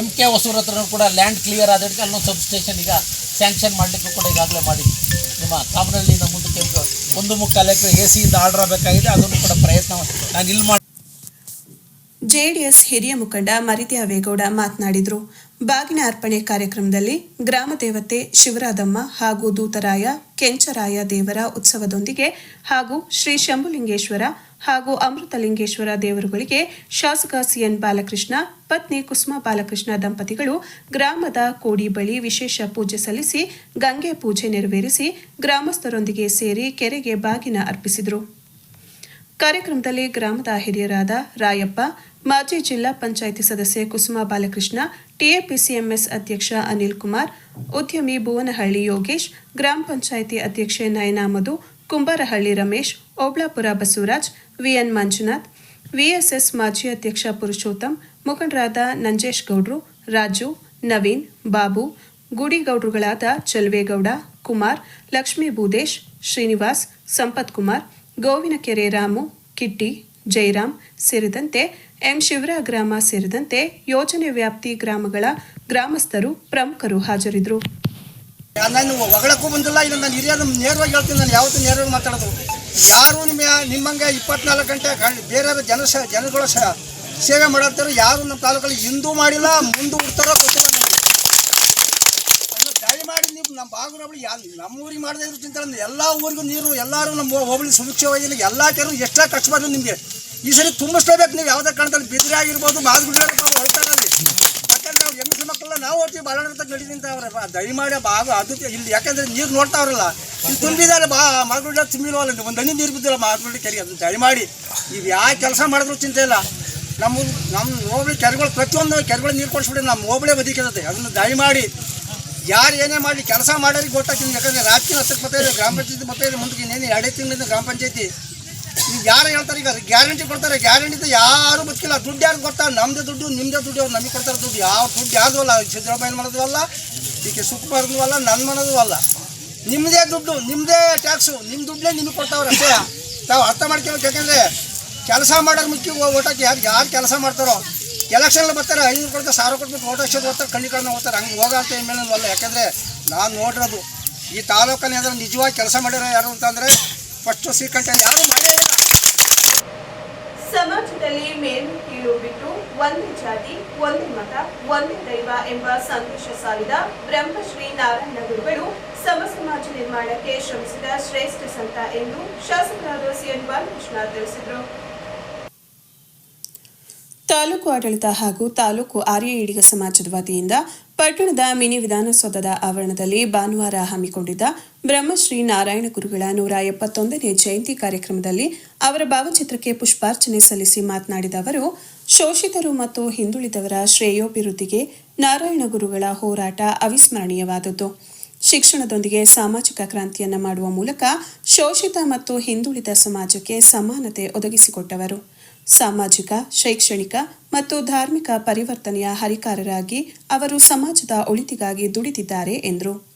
ಎಂ ಕೆ ಹೊಸೂರ ಹತ್ರನೂ ಕೂಡ ಲ್ಯಾಂಡ್ ಕ್ಲಿಯರ್ ಆದಕ್ಕೆ ಅಲ್ಲೊಂದು ಸಬ್ ಸ್ಟೇಷನ್ ಈಗ ಸ್ಯಾಂಕ್ಷನ್ ಮಾಡಲಿಕ್ಕೂ ಕೂಡ ಈಗಾಗಲೇ ಮಾಡಿ ನಿಮ್ಮ ಕಾಮನಹಳ್ಳಿಯಿಂದ ಮುಂದಕ್ಕೆ ಒಂದು ಮುಕ್ಕಾಲು ಎಕರೆ ಎ ಸಿಯಿಂದ ಆರ್ಡರ್ ಆಗಬೇಕಾಗಿದೆ, ಅದನ್ನು ಕೂಡ ಪ್ರಯತ್ನ ನಾನು ಇಲ್ಲಿ ಮಾಡಿ ಜೆಡಿಎಸ್ ಹಿರಿಯ ಮುಖಂಡ ಮರಿದ್ಯಾವೇಗೌಡ ಮಾತನಾಡಿದರು. ಬಾಗಿನ ಅರ್ಪಣೆ ಕಾರ್ಯಕ್ರಮದಲ್ಲಿ ಗ್ರಾಮ ದೇವತೆ ಶಿವರಾದಮ್ಮ ಹಾಗೂ ದೂತರಾಯ ಕೆಂಚರಾಯ ದೇವರ ಉತ್ಸವದೊಂದಿಗೆ ಹಾಗೂ ಶ್ರೀ ಶಂಭುಲಿಂಗೇಶ್ವರ ಹಾಗೂ ಅಮೃತಲಿಂಗೇಶ್ವರ ದೇವರುಗಳಿಗೆ ಶಾಸಕ ಸಿಎನ್ ಬಾಲಕೃಷ್ಣ, ಪತ್ನಿ ಕುಸುಮ ಬಾಲಕೃಷ್ಣ ದಂಪತಿಗಳು ಗ್ರಾಮದ ಕೋಡಿ ಬಳಿ ವಿಶೇಷ ಪೂಜೆ ಸಲ್ಲಿಸಿ, ಗಂಗೆ ಪೂಜೆ ನೆರವೇರಿಸಿ ಗ್ರಾಮಸ್ಥರೊಂದಿಗೆ ಸೇರಿ ಕೆರೆಗೆ ಬಾಗಿನ ಅರ್ಪಿಸಿದರು. ಕಾರ್ಯಕ್ರಮದಲ್ಲಿ ಗ್ರಾಮದ ಹಿರಿಯರಾದ ರಾಯಪ್ಪ ಮಾಜಿ ಜಿಲ್ಲಾ ಪಂಚಾಯಿತಿ ಸದಸ್ಯೆ ಕುಸುಮ ಬಾಲಕೃಷ್ಣ ಟಿಎಪಿಸಿಎಂಎಸ್ ಅಧ್ಯಕ್ಷ ಅನಿಲ್ ಕುಮಾರ್, ಉದ್ಯಮಿ ಭುವನಹಳ್ಳಿ ಯೋಗೇಶ್, ಗ್ರಾಮ ಪಂಚಾಯಿತಿ ಅಧ್ಯಕ್ಷೆ ನಯನಾ ಮಧು, ಕುಂಬಾರಹಳ್ಳಿ ರಮೇಶ್ ಓಬ್ಳಾಪುರ ಬಸವರಾಜ್, ವಿಎನ್ ಮಂಜುನಾಥ್, ವಿಎಸ್ಎಸ್ ಮಾಜಿ ಅಧ್ಯಕ್ಷ ಪುರುಷೋತ್ತಮ್, ಮುಖಂಡರಾದ ನಂಜೇಶ್ ಗೌಡ್ರು, ರಾಜು, ನವೀನ್, ಬಾಬು ಗುಡಿಗೌಡ್ರುಗಳಾದ ಚಲ್ವೇಗೌಡ, ಕುಮಾರ್, ಲಕ್ಷ್ಮೀ ಭೂದೇಶ್, ಶ್ರೀನಿವಾಸ್, ಸಂಪತ್ ಕುಮಾರ್, ಗೋವಿನಕೆರೆ ರಾಮು, ಕಿಟ್ಟಿ ಜಯರಾಮ್ ಸೇರಿದಂತೆ ಎಂ ಶಿವರ ಗ್ರಾಮ ಸೇರಿದಂತೆ ಯೋಜನೆ ವ್ಯಾಪ್ತಿ ಗ್ರಾಮಗಳ ಗ್ರಾಮಸ್ಥರು ಪ್ರಮುಖರು ಹಾಜರಿದ್ದರು. ನಾನು ಒಗಳಕ್ಕೂ ಬಂದಿಲ್ಲ ಇಲ್ಲ ನಾನು ನೇರವಾಗಿ ಹೇಳ್ತೀನಿ, ನಾನು ಯಾವತ್ತೂ ನೇರವಾಗಿ ಮಾತಾಡೋದು. ಯಾರು ನಿಮ್ಮ ನಿಮ್ಮಂಗೆ ಇಪ್ಪತ್ನಾಲ್ಕು ಗಂಟೆ ಬೇರೆ ಜನ ಜನಗಳ ಸೇವೆ ಮಾಡಾಡ್ತಾರೆ ಯಾರು ನಮ್ಮ ತಾಲೂಕಲ್ಲಿ ಹಿಂದೂ ಮಾಡಿಲ್ಲ ಮುಂದೆ ಗೊತ್ತಿಲ್ಲ ನನಗೆ ಅದನ್ನ ದಯಮಾಡಿ ನೀವು ನಮ್ಮ ಬಾಗುರಬಳಿ ಯಾ ನಮ್ಮ ಊರಿಗೆ ಮಾಡದೇ ಇದ್ರು ತಿಂತಾರೆ. ಎಲ್ಲ ಊರಿಗೂ ನೀರು, ಎಲ್ಲರೂ ನಮ್ಮ ಹೋಬಳಿ ಸುಭಿಕ್ಷವಾಗಿಲ್ಲ ಎಲ್ಲ ಕೆರು ಎಷ್ಟೇ ಖರ್ಚು ಮಾಡಿದ್ರು ನಿಮಗೆ. ಈ ಸರಿ ತುಂಬಿಸ್ಲೇಬೇಕು ನೀವು ಯಾವುದೇ ಕಾರಣದಲ್ಲಿ ಬಿದಿರೆ ಆಗಿರ್ಬೋದು ಮಾದುಗುಡಿ ಹೊಳ್ತಾರಲ್ಲಿ ಯಾಕಂದ್ರೆ ನಾವು ಹೆಂಗಸು ಮಕ್ಕಳೆಲ್ಲ ನಾವು ಹೋಗ್ತೀವಿ ಅಂತ ನಡಿ ನಿಂತವ್ರೆ ಬಾ, ದಯಮಾಡಿ ಬಾಗು ಅದಕ್ಕೆ ಇಲ್ಲಿ. ಯಾಕಂದ್ರೆ ನೀರು ನೋಡ್ತಾವ್ರಲ್ಲ ಇಲ್ಲಿ ತುಂಬಿದ್ದಾರೆ, ಬಾ ಮಾಗುಡಿ ತುಂಬಿಲ್ವಲ್ಲ ಒಂದು ಹನಿ ನೀರು ಬಿದ್ದಿಲ್ಲ ಮಾಗುಡಿ ಕೆರೆ. ಅದು ದಯಮಾಡಿ, ನೀವು ಯಾವ ಕೆಲಸ ಮಾಡಿದ್ರು ಚಿಂತೆ ಇಲ್ಲ. ನಮ್ಮ ನಮ್ಮ ಹೋಬಳಿ ಕೆರೆಗಳು ಪ್ರತಿಯೊಂದು ಕೆರೆಗಳು ನೀರು ಕೊಡಿಸ್ಬಿಡಿ ನಮ್ಮ ಹೋಬಳಿ ಬದುಕಿರುತ್ತೆ ಅದನ್ನು ದಯಮಾಡಿ ಯಾರು ಏನೇ ಮಾಡಲಿ, ಕೆಲಸ ಮಾಡೋರಿಗೆ ಗೊತ್ತಾಗ್ತೀನಿ ಯಾಕಂದ್ರೆ ರಾಜಕೀಯ ಹತ್ತಿರ ಬರ್ತಾ ಇದೆ, ಗ್ರಾಮ ಪಂಚಾಯತಿ ಮತ್ತೆ ಇದೆ. ಮುಂದಕ್ಕೆ ಇನ್ನೇನು ಎರಡೇ ತಿಂಗಳಿಂದ ಗ್ರಾಮ ಪಂಚಾಯತಿ. ಈಗ ಯಾರು ಹೇಳ್ತಾರೆ ಈಗ ಗ್ಯಾರಂಟಿ ಕೊಡ್ತಾರೆ. ಗ್ಯಾರಂಟಿ ಯಾರು ಬದುಕಿಲ್ಲ. ದುಡ್ಡು ಯಾರು ಗೊತ್ತಾ ನಮ್ಮದೇ ದುಡ್ಡು ನಿಮ್ಮದೇ ದುಡ್ಡು, ಅವ್ರು ನಮಗೆ ಕೊಡ್ತಾರೆ ದುಡ್ಡು. ಯಾವ ದುಡ್ಡು ಯಾರ್ದು ಅಲ್ಲ. ಸಿದ್ದರಾಮಯ್ಯ ಮಾಡೋದು ಅಲ್ಲ ಈಗ ಸುಪ್ಪರ್ದು ಅಲ್ಲ ನನ್ನ ಮಾಡೋದು ಅಲ್ಲ. ನಿಮ್ಮದೇ ದುಡ್ಡು ನಿಮ್ಮದೇ ಟ್ಯಾಕ್ಸು ನಿಮ್ಮ ದುಡ್ಡೇ ನಿಮಗೆ ಕೊಡ್ತಾವ್ರೆ ಅಷ್ಟೇ. ತಾವು ಅರ್ಥ ಮಾಡ್ಕೋಬೇಕು. ಯಾಕಂದರೆ ಕೆಲಸ ಮಾಡೋರು ಮುಖ್ಯ ಓಟಾಕಿ ಯಾರು ಯಾರು ಕೆಲಸ ಮಾಡ್ತಾರೋ ಎಲೆಕ್ಷನ್ ಬರ್ತಾರೆ, ಐನೂರು ಕೊಡ್ತಾರೆ, ಸಾವಿರ ಓಟ್ ಹಚ್ಚೋದು ಹೋಗ್ತಾರೆ ಕಣ್ಣಿ ಕಣ್ಣು ಹೋಗ್ತಾರೆ. ಹಂಗೆ ಹೋಗೋ ಅಂತ ಮೇಲೆ ಅಲ್ಲ ಯಾಕಂದರೆ ನಾನು ನೋಡಿರೋದು, ಈ ತಾಲೂಕಲ್ಲಿ ಏನಾದ್ರು ನಿಜವಾಗಿ ಕೆಲಸ ಮಾಡಿರೋ ಯಾರು ಅಂತಂದರೆ ಫಸ್ಟು ಶ್ರೀಕಂಠ. ಯಾರು ಮಾಡೇ ಇಲ್ಲ ಸಮಾಜದಲ್ಲಿ ಮೇಲು ಕೀಳು ಬಿಟ್ಟು ಒಂದೇ ಜಾತಿ, ಒಂದೇ ಮತ, ಒಂದೇ ದೈವ ಎಂಬ ಸಂದೇಶ ಸಾರಿದ ಬ್ರಹ್ಮಶ್ರೀ ನಾರಾಯಣ ಗುರುಗಳು ಸಮ ಸಮಾಜ ನಿರ್ಮಾಣಕ್ಕೆ ಶ್ರಮಿಸಿದ ಶ್ರೇಷ್ಠ ಸಂತ ಎಂದು ಶಾಸಕರಾದ ಸಿಎನ್ ಬಾಲಕೃಷ್ಣ ತಿಳಿಸಿದರು. ತಾಲೂಕು ಆಡಳಿತ ಹಾಗೂ ತಾಲೂಕು ಆರ್ಯ ಈಡಿಗ ಸಮಾಜದ ವತಿಯಿಂದ ಪಟ್ಟಣದ ಮಿನಿ ವಿಧಾನಸೌಧದ ಆವರಣದಲ್ಲಿ ಭಾನುವಾರ ಹಮ್ಮಿಕೊಂಡಿದ್ದ ಬ್ರಹ್ಮಶ್ರೀ ನಾರಾಯಣ ಗುರುಗಳ ನೂರ ಎಪ್ಪತ್ತೊಂದನೇ ಜಯಂತಿ ಕಾರ್ಯಕ್ರಮದಲ್ಲಿ ಅವರ ಭಾವಚಿತ್ರಕ್ಕೆ ಪುಷ್ಪಾರ್ಚನೆ ಸಲ್ಲಿಸಿ ಮಾತನಾಡಿದ ಅವರು, ಶೋಷಿತರು ಮತ್ತು ಹಿಂದುಳಿದವರ ಶ್ರೇಯೋಭಿವೃದ್ಧಿಗೆ ನಾರಾಯಣ ಗುರುಗಳ ಹೋರಾಟ ಅವಿಸ್ಮರಣೀಯವಾದದ್ದು. ಶಿಕ್ಷಣದೊಂದಿಗೆ ಸಾಮಾಜಿಕ ಕ್ರಾಂತಿಯನ್ನು ಮಾಡುವ ಮೂಲಕ ಶೋಷಿತ ಮತ್ತು ಹಿಂದುಳಿದ ಸಮಾಜಕ್ಕೆ ಸಮಾನತೆ ಒದಗಿಸಿಕೊಟ್ಟವರು. ಸಾಮಾಜಿಕ, ಶೈಕ್ಷಣಿಕ ಮತ್ತು ಧಾರ್ಮಿಕ ಪರಿವರ್ತನೆಯ ಹರಿಕಾರರಾಗಿ ಅವರು ಸಮಾಜದ ಒಳಿತಿಗಾಗಿ ದುಡಿದಿದ್ದಾರೆ ಎಂದರು.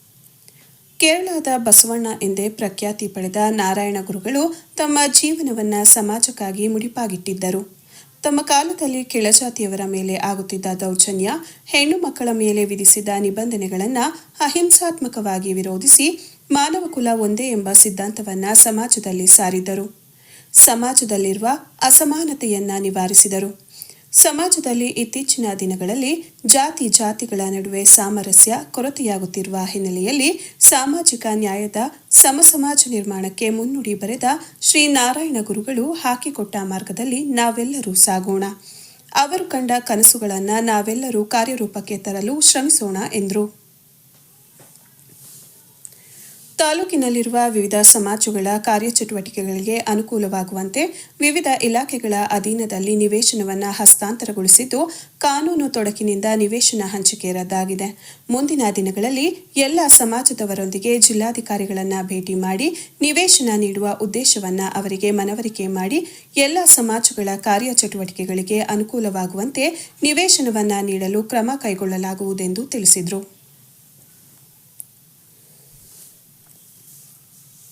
ಕೇರಳದ ಬಸವಣ್ಣ ಎಂದೇ ಪ್ರಖ್ಯಾತಿ ಪಡೆದ ನಾರಾಯಣ ಗುರುಗಳು ತಮ್ಮ ಜೀವನವನ್ನು ಸಮಾಜಕ್ಕಾಗಿ ಮುಡಿಪಾಗಿಟ್ಟಿದ್ದರು. ತಮ್ಮ ಕಾಲದಲ್ಲಿ ಕೆಳಜಾತಿಯವರ ಮೇಲೆ ಆಗುತ್ತಿದ್ದ ದೌರ್ಜನ್ಯ, ಹೆಣ್ಣು ಮಕ್ಕಳ ಮೇಲೆ ವಿಧಿಸಿದ ನಿಬಂಧನೆಗಳನ್ನು ಅಹಿಂಸಾತ್ಮಕವಾಗಿ ವಿರೋಧಿಸಿ ಮಾನವ ಕುಲ ಒಂದೇ ಎಂಬ ಸಿದ್ಧಾಂತವನ್ನು ಸಮಾಜದಲ್ಲಿ ಸಾರಿದ್ದರು. ಸಮಾಜದಲ್ಲಿರುವ ಅಸಮಾನತೆಯನ್ನ ನಿವಾರಿಸಿದರು. ಸಮಾಜದಲ್ಲಿ ಇತ್ತೀಚಿನ ದಿನಗಳಲ್ಲಿ ಜಾತಿ ಜಾತಿಗಳ ನಡುವೆ ಸಾಮರಸ್ಯ ಕೊರತೆಯಾಗುತ್ತಿರುವ ಹಿನ್ನೆಲೆಯಲ್ಲಿ ಸಾಮಾಜಿಕ ನ್ಯಾಯದ ಸಮಸಮಾಜ ನಿರ್ಮಾಣಕ್ಕೆ ಮುನ್ನುಡಿ ಬರೆದ ಶ್ರೀ ನಾರಾಯಣ ಗುರುಗಳು ಹಾಕಿಕೊಟ್ಟ ಮಾರ್ಗದಲ್ಲಿ ನಾವೆಲ್ಲರೂ ಸಾಗೋಣ. ಅವರು ಕಂಡ ಕನಸುಗಳನ್ನು ನಾವೆಲ್ಲರೂ ಕಾರ್ಯರೂಪಕ್ಕೆ ತರಲು ಶ್ರಮಿಸೋಣ ಎಂದರು. ತಾಲೂಕಿನಲ್ಲಿರುವ ವಿವಿಧ ಸಮಾಜಗಳ ಕಾರ್ಯಚಟುವಟಿಕೆಗಳಿಗೆ ಅನುಕೂಲವಾಗುವಂತೆ ವಿವಿಧ ಇಲಾಖೆಗಳ ಅಧೀನದಲ್ಲಿ ನಿವೇಶನವನ್ನು ಹಸ್ತಾಂತರಗೊಳಿಸಿದ್ದು, ಕಾನೂನು ತೊಡಕಿನಿಂದ ನಿವೇಶನ ಹಂಚಿಕೆ ರದ್ದಾಗಿದೆ ಮುಂದಿನ ದಿನಗಳಲ್ಲಿ ಎಲ್ಲ ಸಮಾಜದವರೊಂದಿಗೆ ಜಿಲ್ಲಾಧಿಕಾರಿಗಳನ್ನು ಭೇಟಿ ಮಾಡಿ ನಿವೇಶನ ನೀಡುವ ಉದ್ದೇಶವನ್ನು ಅವರಿಗೆ ಮನವರಿಕೆ ಮಾಡಿ ಎಲ್ಲ ಸಮಾಜಗಳ ಕಾರ್ಯಚಟುವಟಿಕೆಗಳಿಗೆ ಅನುಕೂಲವಾಗುವಂತೆ ನಿವೇಶನವನ್ನು ನೀಡಲು ಕ್ರಮ ಕೈಗೊಳ್ಳಲಾಗುವುದೆಂದು ತಿಳಿಸಿದರು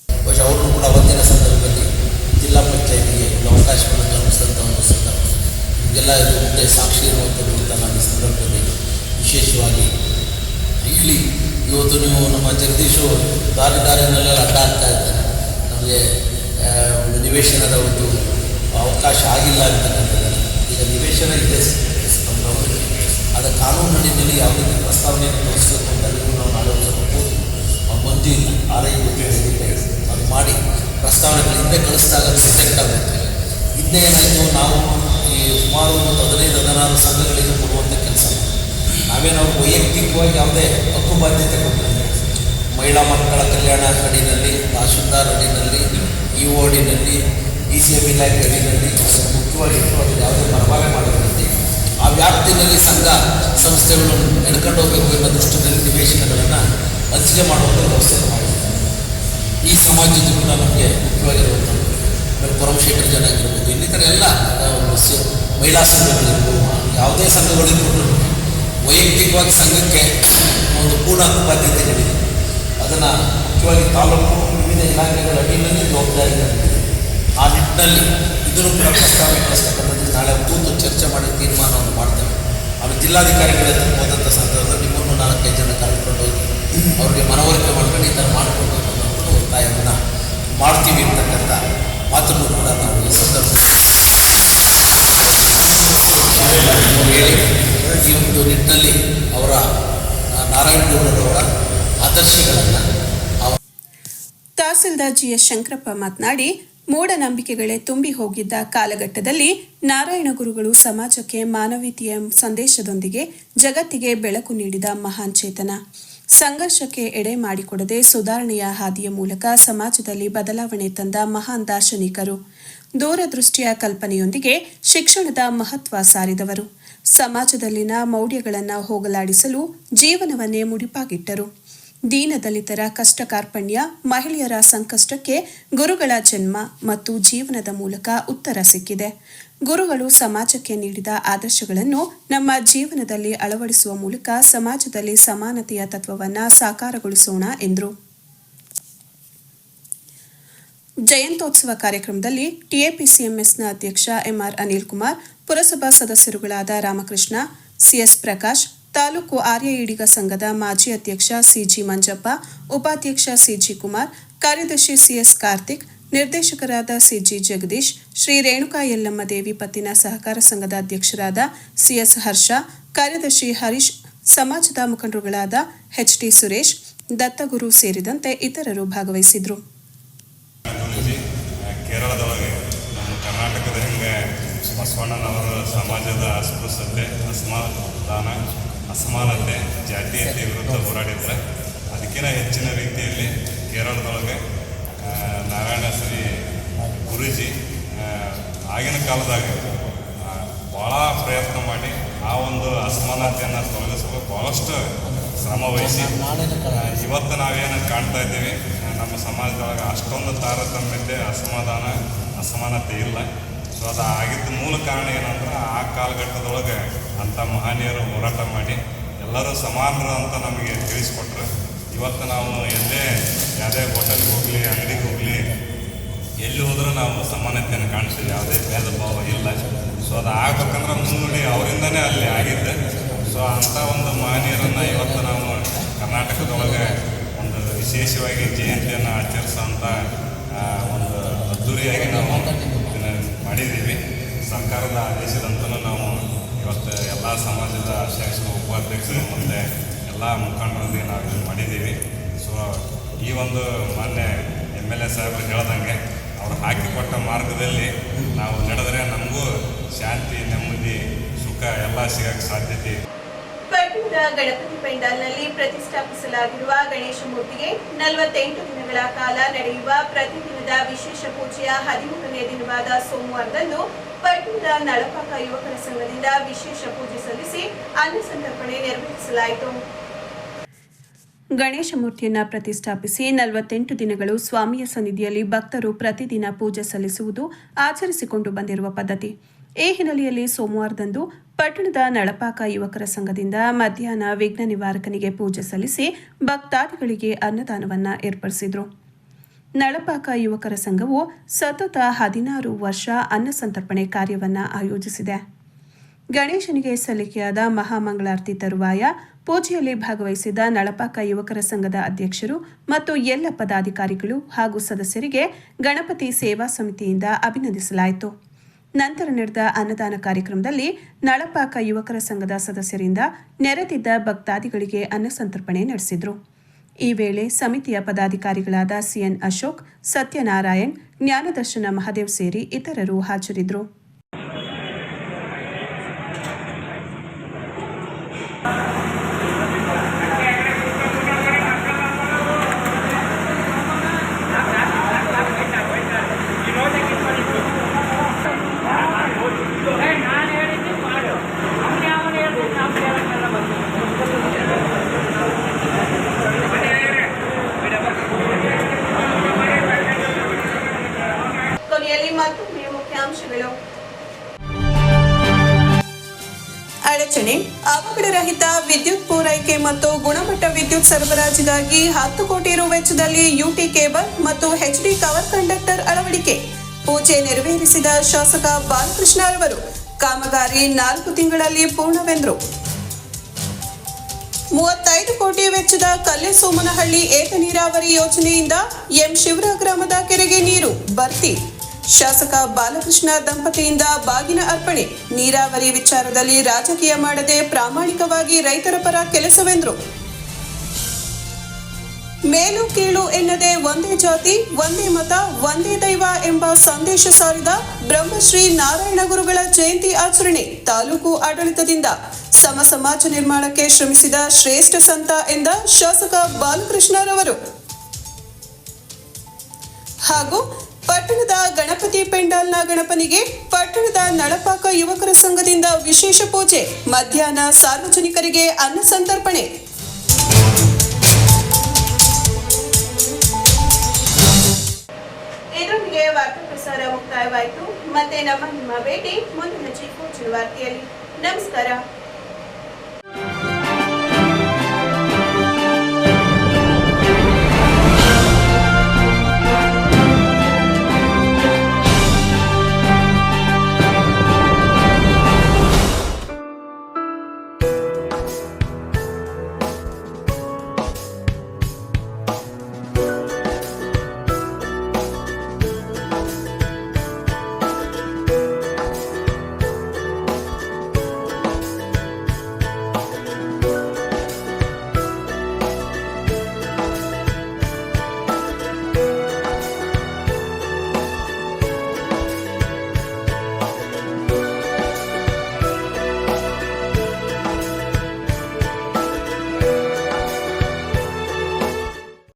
ಬಹುಶಃ ಅವ್ರನ್ನೂ ಕೂಡ ಅವತ್ತಿನ ಸಂದರ್ಭದಲ್ಲಿ ಜಿಲ್ಲಾ ಅವಕಾಶವನ್ನು ಕಲ್ಪಿಸಿದಂಥ ಒಂದು ಸಂದರ್ಭ ನಿಮಗೆಲ್ಲ ಇದು ಮುಂದೆ ಸಾಕ್ಷಿ ಇರುವಂಥದ್ದು ಅಂತ ನಾನು ಈ ಸಂದರ್ಭದಲ್ಲಿ ವಿಶೇಷವಾಗಿ ಹೇಳಿ ಇವತ್ತು ನೀವು ನಮ್ಮ ಜಗದೀಶು ದಾರಿ ದಾರಿನಲ್ಲೆಲ್ಲ ಆಗ್ತಾ ಇದ್ದಾರೆ ನಮಗೆ ಆ, ಒಂದು ನಿವೇಶನದ ಒಂದು ಅವಕಾಶ ಆಗಿಲ್ಲ ಅಂತಕ್ಕಂಥದ್ದನ್ನು ಈಗ ನಿವೇಶನ ಇದೆ ಅದು ಕಾನೂನಿನಲ್ಲಿ ಯಾವುದೇ ರೀತಿ ಪ್ರಸ್ತಾವನೆಯನ್ನು ತೋರಿಸಬೇಕು ಅಂತ ನೀವು ನಾವು ಆಲೋಚಿಸಬೇಕು ಅವ್ರು ಬಂದು ಇಲ್ಲ ಆರೈಕೆ ಅದು ಮಾಡಿ ಪ್ರಸ್ತಾವನೆಗಳು ಹಿಂದೆ ಕಳಿಸಿದಾಗ ರಿಜೆಕ್ಟ್ ಆಗುತ್ತೆ ಹಿಂದೆ ನಾವು ಈ ಸುಮಾರು ಒಂದು ಹದಿನೈದು, ಹದಿನಾರು ಸಂಘಗಳಿಗೆ ಕೊಡುವಂಥ ಕೆಲಸ. ನಾವೇನು ನಾವು ವೈಯಕ್ತಿಕವಾಗಿ ಯಾವುದೇ ಹಕ್ಕು ಬಾಧ್ಯತೆ ಕೊಟ್ಟಿಲ್ಲ. ಮಹಿಳಾ ಮಕ್ಕಳ ಕಲ್ಯಾಣ ಅಡಿನಲ್ಲಿ ತಹಶೀಲ್ದಾರ್ ಅಡಿನಲ್ಲಿ ಇ ಒ ಅಡಿನಲ್ಲಿ ಡಿ ಸಿ ಎಂ ಇಲಾಖೆ ಅಡಿನಲ್ಲಿ ಮುಖ್ಯವಾಗಿ ಅದು ಯಾವುದೇ ಮರಬಾಳೆ ಮಾಡಿರುತ್ತೆ ಆ ವ್ಯಾಪ್ತಿಯಲ್ಲಿ ಸಂಘ ಸಂಸ್ಥೆಗಳು ನಡ್ಕೊಂಡು ಹೋಗಬೇಕು ಎಂಬ ದೃಷ್ಟಿಯಲ್ಲಿ ನಿವೇಶನಗಳನ್ನು ಹಂಚಿಕೆ ಮಾಡುವಂಥ ವ್ಯವಸ್ಥೆ ಮಾಡಿದ್ದಾರೆ. ಈ ಸಮಾಜದ ಕೂಡ ನಮಗೆ ಮುಖ್ಯವಾಗಿರುವಂಥದ್ದು ಪರಮಶೇಖರ ಜನ ಆಗಿರ್ಬೋದು ಇನ್ನಿತರ ಎಲ್ಲ ಮಹಿಳಾ ಸಂಘಗಳಿರ್ಬೋದು, ಯಾವುದೇ ಸಂಘಗಳಿರ್ಬೋದು. ವೈಯಕ್ತಿಕವಾಗಿ ಸಂಘಕ್ಕೆ ಒಂದು ಪೂರ್ಣ ಬಾಧ್ಯತೆಗಳಿದೆ ಅದನ್ನು ಮುಖ್ಯವಾಗಿ ತಾಲೂಕು, ವಿವಿಧ ಇಲಾಖೆಗಳ ಅಡಿಯಲ್ಲಿ ಜವಾಬ್ದಾರಿ. ಆ ನಿಟ್ಟಿನಲ್ಲಿ ಇದನ್ನು ಕೂಡ ಪ್ರಸ್ತಾವನೆ ಕಳಿಸ್ತಕ್ಕಂಥದ್ದು ನಾಳೆ ಕೂತು ಚರ್ಚೆ ಮಾಡಿ ತೀರ್ಮಾನವನ್ನು ಮಾಡ್ತೇವೆ. ಅವರು ಜಿಲ್ಲಾಧಿಕಾರಿಗಳ ಹತ್ರ ಹೋದಂಥ ಸಂದರ್ಭದಲ್ಲಿ ನಿಮ್ಮನ್ನು ನಾಲ್ಕೈದು ಜನ ಕರೆದುಕೊಂಡು ಹೋಗಿ ಅವ್ರಿಗೆ ಮನವರಿಕೆ ಮಾಡ್ಕೊಂಡು ಈ ಥರ ಮಾಡಿಕೊಂಡು ಒತ್ತಾಯವನ್ನು ಮಾಡ್ತೀವಿ ಅಂತಕ್ಕಂಥ ಮಾತನ್ನು ಕೂಡ ನಾವು ಈ ಸಂದರ್ಭದಲ್ಲಿ ಹೇಳಿ ಈ ಒಂದು ನಿಟ್ಟಿನಲ್ಲಿ ಅವರ ನಾರಾಯಣಗೌಡರವರ ನಾರಾಯಣ ಗೌಡರವರ ಆದರ್ಶಗಳನ್ನು ತಹಸೀಲ್ದಾರ್ ಜಿಎಸ್ ಶಂಕರಪ್ಪ ಮಾತನಾಡಿ, ಮೂಢನಂಬಿಕೆಗಳೇ ತುಂಬಿ ಹೋಗಿದ್ದ ಕಾಲಘಟ್ಟದಲ್ಲಿ ನಾರಾಯಣ ಗುರುಗಳು ಸಮಾಜಕ್ಕೆ ಮಾನವೀಯತೆಯ ಸಂದೇಶದೊಂದಿಗೆ ಜಗತ್ತಿಗೆ ಬೆಳಕು ನೀಡಿದ ಮಹಾನ್ ಚೇತನ. ಸಂಘರ್ಷಕ್ಕೆ ಎಡೆ ಮಾಡಿಕೊಡದೆ ಸುಧಾರಣೆಯ ಹಾದಿಯ ಮೂಲಕ ಸಮಾಜದಲ್ಲಿ ಬದಲಾವಣೆ ತಂದ ಮಹಾನ್ ದಾರ್ಶನಿಕರು. ದೂರದೃಷ್ಟಿಯ ಕಲ್ಪನೆಯೊಂದಿಗೆ ಶಿಕ್ಷಣದ ಮಹತ್ವ ಸಾರಿದವರು. ಸಮಾಜದಲ್ಲಿನ ಮೌಢ್ಯಗಳನ್ನು ಹೋಗಲಾಡಿಸಲು ಜೀವನವನ್ನೇ ಮುಡಿಪಾಗಿಟ್ಟರು. ದೀನದಲಿತರ ಕಷ್ಟ ಕಾರ್ಪಣ್ಯ ಮಹಿಳೆಯರ ಸಂಕಷ್ಟಕ್ಕೆ ಗುರುಗಳ ಜನ್ಮ ಮತ್ತು ಜೀವನದ ಮೂಲಕ ಉತ್ತರ ಸಿಕ್ಕಿದೆ. ಗುರುಗಳು ಸಮಾಜಕ್ಕೆ ನೀಡಿದ ಆದರ್ಶಗಳನ್ನು ನಮ್ಮ ಜೀವನದಲ್ಲಿ ಅಳವಡಿಸುವ ಮೂಲಕ ಸಮಾಜದಲ್ಲಿ ಸಮಾನತೆಯ ತತ್ವವನ್ನು ಸಾಕಾರಗೊಳಿಸೋಣ ಎಂದರು. ಜಯಂತ್ಯೋತ್ಸವ ಕಾರ್ಯಕ್ರಮದಲ್ಲಿ ಟಿಎಪಿಸಿಎಂಎಸ್ನ ಅಧ್ಯಕ್ಷ ಎಂಆರ್ ಅನಿಲ್ ಕುಮಾರ್ ಪುರಸಭಾ ಸದಸ್ಯರುಗಳಾದ ರಾಮಕೃಷ್ಣ ಸಿಎಸ್ ಪ್ರಕಾಶ್ ತಾಲೂಕು ಆರ್ಯ ಈಡಿಗ ಸಂಘದ ಮಾಜಿ ಅಧ್ಯಕ್ಷ ಸಿಜಿ ಮಂಜಪ್ಪ, ಉಪಾಧ್ಯಕ್ಷ ಸಿಜಿ ಕುಮಾರ್, ಕಾರ್ಯದರ್ಶಿ ಸಿಎಸ್ ಕಾರ್ತಿಕ್, ನಿರ್ದೇಶಕರಾದ ಸಿಜಿ ಜಗದೀಶ್, ಶ್ರೀ ರೇಣುಕಾ ಯಲ್ಲಮ್ಮ ದೇವಿ ಪತ್ತಿನ ಸಹಕಾರ ಸಂಘದ ಅಧ್ಯಕ್ಷರಾದ ಸಿಎಸ್ ಹರ್ಷ, ಕಾರ್ಯದರ್ಶಿ ಹರೀಶ್, ಸಮಾಜದ ಮುಖಂಡರುಗಳಾದ ಎಚ್ಟಿ ಸುರೇಶ್, ದತ್ತಗುರು ಸೇರಿದಂತೆ ಇತರರು ಭಾಗವಹಿಸಿದ್ರು. ಬಸವಣ್ಣನವರ ಸಮಾಜದ ಅಸ್ಪೃಶ್ಯತೆ ಅಸಮಾಧಾನ ಅಸಮಾನತೆ ಜಾತೀಯತೆ ವಿರುದ್ಧ ಹೋರಾಡಿದ್ರೆ ಅದಕ್ಕಿಂತ ಹೆಚ್ಚಿನ ರೀತಿಯಲ್ಲಿ ಕೇರಳದೊಳಗೆ ನಾರಾಯಣ ಶ್ರೀ ಗುರೂಜಿ ಆಗಿನ ಕಾಲದಾಗ ಭಾಳ ಪ್ರಯತ್ನ ಮಾಡಿ ಆ ಒಂದು ಅಸಮಾನತೆಯನ್ನು ತೊಲಗಿಸಲು ಭಾಳಷ್ಟು ಶ್ರಮ ವಹಿಸಿ ಇವತ್ತು ನಾವೇನು ಕಾಣ್ತಾ ಇದ್ದೀವಿ, ನಮ್ಮ ಸಮಾಜದೊಳಗೆ ಅಷ್ಟೊಂದು ತಾರತಮ್ಯತೆ, ಅಸಮಾಧಾನ, ಅಸಮಾನತೆ ಇಲ್ಲ. ಸೊ ಅದು ಆಗಿದ್ದ ಮೂಲ ಕಾರಣ ಏನಂದ್ರೆ ಆ ಕಾಲಘಟ್ಟದೊಳಗೆ ಅಂಥ ಮಹನೀಯರು ಹೋರಾಟ ಮಾಡಿ ಎಲ್ಲರೂ ಸಮಾನರು ಅಂತ ನಮಗೆ ತಿಳಿಸ್ಕೊಟ್ರು. ಇವತ್ತು ನಾವು ಎಲ್ಲೇ ಯಾವುದೇ ಹೋಟೆಲ್ಗೆ ಹೋಗಲಿ, ಅಂಗಡಿಗೆ ಹೋಗಲಿ, ಎಲ್ಲಿ ಹೋದರೂ ನಾವು ಸಮಾನತೆಯನ್ನು ಕಾಣಿಸ್ತೀವಿ ಯಾವುದೇ ಭೇದ ಭಾವ ಇಲ್ಲ. ಸೊ ಅದು ಆಗ್ಬೇಕಂದ್ರೆ ಮುನ್ನುಡಿ ಅವರಿಂದನೇ ಅಲ್ಲಿ ಆಗಿದ್ದೆ. ಸೊ ಅಂಥ ಒಂದು ಮಹನೀಯರನ್ನು ಇವತ್ತು ನಾವು ಕರ್ನಾಟಕದೊಳಗೆ ಒಂದು ವಿಶೇಷವಾಗಿ ಜಯಂತಿಯನ್ನು ಆಚರಿಸೋಂಥ ಒಂದು ಅದ್ದೂರಿಯಾಗಿ ನಾವು ಮಾಡಿದ್ದೀವಿ. ಸರ್ಕಾರದ ಆದೇಶದಂತಲೂ ನಾವು ಇವತ್ತು ಎಲ್ಲ ಸಮಾಜದ ಅಧ್ಯಕ್ಷರು ಉಪಾಧ್ಯಕ್ಷರು ಮತ್ತು ಎಲ್ಲ ಮುಖಂಡರೊಂದಿಗೆ ನಾವು ಮಾಡಿದ್ದೀವಿ. ಸೊ ಈ ಒಂದು ಮಾನ್ಯ ಎಂ ಎಲ್ ಎ ಸಾಹೇಬರು ಹೇಳ್ದಂಗೆ ಅವರು ಹಾಕಿಕೊಟ್ಟ ಮಾರ್ಗದಲ್ಲಿ ನಾವು ನಡೆದರೆ ನಮಗೂ ಶಾಂತಿ, ನೆಮ್ಮದಿ, ಸುಖ ಎಲ್ಲ ಸಿಗೋಕ್ಕೆ ಸಾಧ್ಯತೆ ಗಣಪತಿ ಪೆಂಡಾಲ್ನಲ್ಲಿ ಪ್ರತಿಷ್ಠಾಪಿಸಲಾಗಿರುವ ಗಣೇಶ ಮೂರ್ತಿಗೆ ನಲವತ್ತೆಂಟು ದಿನಗಳ ಕಾಲ ನಡೆಯುವ ಪ್ರತಿದಿನದ ವಿಶೇಷ ಪೂಜೆಯ ಹದಿಮೂರನೇ ದಿನವಾದ ಸೋಮವಾರದಂದು ಪಟ್ಟಣದ ನಳಪಾಕ ಯುವಕರ ಸಂಘದಿಂದ ವಿಶೇಷ ಪೂಜೆ ಸಲ್ಲಿಸಿ ಅನ್ನ ಸಂತರ್ಪಣೆ ನೆರವೇರಿಸಲಾಯಿತು ಗಣೇಶ ಮೂರ್ತಿಯನ್ನು ಪ್ರತಿಷ್ಠಾಪಿಸಿ ನಲವತ್ತೆಂಟು ದಿನಗಳು ಸ್ವಾಮಿಯ ಸನ್ನಿಧಿಯಲ್ಲಿ ಭಕ್ತರು ಪ್ರತಿದಿನ ಪೂಜೆ ಸಲ್ಲಿಸುವುದು ಆಚರಿಸಿಕೊಂಡು ಬಂದಿರುವ ಪದ್ಧತಿ. ಈ ಹಿನ್ನೆಲೆಯಲ್ಲಿ ಸೋಮವಾರದಂದು ಪಟ್ಟಣದ ನಳಪಾಕ ಯುವಕರ ಸಂಘದಿಂದ ಮಧ್ಯಾಹ್ನ ವಿಘ್ನ ನಿವಾರಕನಿಗೆ ಪೂಜೆ ಸಲ್ಲಿಸಿ ಭಕ್ತಾದಿಗಳಿಗೆ ಅನ್ನದಾನವನ್ನು ಏರ್ಪಡಿಸಿದರು. ನಳಪಾಕ ಯುವಕರ ಸಂಘವು ಸತತ ಹದಿನಾರು ವರ್ಷ ಅನ್ನ ಸಂತರ್ಪಣೆ ಕಾರ್ಯವನ್ನು ಆಯೋಜಿಸಿದೆ. ಗಣೇಶನಿಗೆ ಸಲ್ಲಿಕೆಯಾದ ಮಹಾಮಂಗಳಾರತಿ ತರುವಾಯ ಪೂಜೆಯಲ್ಲಿ ಭಾಗವಹಿಸಿದ ನಳಪಾಕ ಯುವಕರ ಸಂಘದ ಅಧ್ಯಕ್ಷರು ಮತ್ತು ಎಲ್ಲ ಪದಾಧಿಕಾರಿಗಳು ಹಾಗೂ ಸದಸ್ಯರಿಗೆ ಗಣಪತಿ ಸೇವಾ ಸಮಿತಿಯಿಂದ ಅಭಿನಂದಿಸಲಾಯಿತು. ನಂತರ ನಡೆದ ಅನ್ನದಾನ ಕಾರ್ಯಕ್ರಮದಲ್ಲಿ ನಳಪಾಕ ಯುವಕರ ಸಂಘದ ಸದಸ್ಯರಿಂದ ನೆರೆದಿದ್ದ ಭಕ್ತಾದಿಗಳಿಗೆ ಅನ್ನಸಂತರ್ಪಣೆ ನಡೆಸಿದರು. ಈ ವೇಳೆ ಸಮಿತಿಯ ಪದಾಧಿಕಾರಿಗಳಾದ ಸಿಎನ್ ಅಶೋಕ್, ಸತ್ಯನಾರಾಯಣ್, ಜ್ಞಾನದರ್ಶನ ಮಹದೇವ್ ಸೇರಿ ಇತರರು ಹಾಜರಿದ್ದರು ಅಡಚಣೆ ಅವಘಡರಹಿತ ವಿದ್ಯುತ್ ಪೂರೈಕೆ ಮತ್ತು ಗುಣಮಟ್ಟ ವಿದ್ಯುತ್ ಸರಬರಾಜಿಗಾಗಿ ಹತ್ತು ಕೋಟಿ ರು ವೆಚ್ಚದಲ್ಲಿ ಯುಟಿ ಕೇಬಲ್ ಮತ್ತು ಎಚ್ಡಿ ಕವರ್ ಕಂಡಕ್ಟರ್ ಅಳವಡಿಕೆ. ಪೂಜೆ ನೆರವೇರಿಸಿದ ಶಾಸಕ ಬಾಲಕೃಷ್ಣ ಅವರು ಕಾಮಗಾರಿ ನಾಲ್ಕು ತಿಂಗಳಲ್ಲಿ ಪೂರ್ಣವೆಂದರು. ಮೂವತ್ತೈದು ಕೋಟಿ ವೆಚ್ಚದ ಕಲ್ಲೆಸೋಮನಹಳ್ಳಿ ಏತ ನೀರಾವರಿ ಯೋಜನೆಯಿಂದ ಎಂ ಶಿವರ ಗ್ರಾಮದ ಕೆರೆಗೆ ನೀರು ಭರ್ತಿ. ಶಾಸಕ ಬಾಲಕೃಷ್ಣ ದಂಪತಿಯಿಂದ ಬಾಗಿನ ಅರ್ಪಣೆ, ನೀರಾವರಿ ವಿಚಾರದಲ್ಲಿ ರಾಜಕೀಯ ಮಾಡದೆ ಪ್ರಾಮಾಣಿಕವಾಗಿ ರೈತರ ಪರ ಕೆಲಸವೆಂದರು. ಮೇಲು ಕೀಳು ಎನ್ನದೆ ಒಂದೇ ಜಾತಿ, ಒಂದೇ ಮತ, ಒಂದೇ ದೈವ ಎಂಬ ಸಂದೇಶ ಸಾರಿದ ಬ್ರಹ್ಮಶ್ರೀ ನಾರಾಯಣ ಗುರುಗಳ ಜಯಂತಿ ಆಚರಣೆ ತಾಲೂಕು ಆಡಳಿತದಿಂದ. ಸಮ ಸಮಾಜ ನಿರ್ಮಾಣಕ್ಕೆ ಶ್ರಮಿಸಿದ ಶ್ರೇಷ್ಠ ಸಂತ ಎಂದ ಶಾಸಕ ಬಾಲಕೃಷ್ಣರವರು. ಹಾಗೂ ಪಟ್ಟಣದ ಗಣಪತಿ ಪೆಂಡಾಲ್ನ ಗಣಪನಿಗೆ ಪಟ್ಟಣದ ನಳಪಾಕ ಯುವಕರ ಸಂಘದಿಂದ ವಿಶೇಷ ಪೂಜೆ, ಮಧ್ಯಾಹ್ನ ಸಾರ್ವಜನಿಕರಿಗೆ ಅನ್ನ ಸಂತರ್ಪಣೆ. ಇದರೊಂದಿಗೆ ವಾರ್ತಾ ಪ್ರಸಾರ ಮುಕ್ತಾಯವಾಯಿತು. ಮತ್ತೆ ನಮ್ಮ ನಿಮ್ಮ ಭೇಟಿ, ಮುಂದಿನ ಚಿಕ್ಕ ವಾರ್ತೆಯಲ್ಲಿ ನಮಸ್ಕಾರ.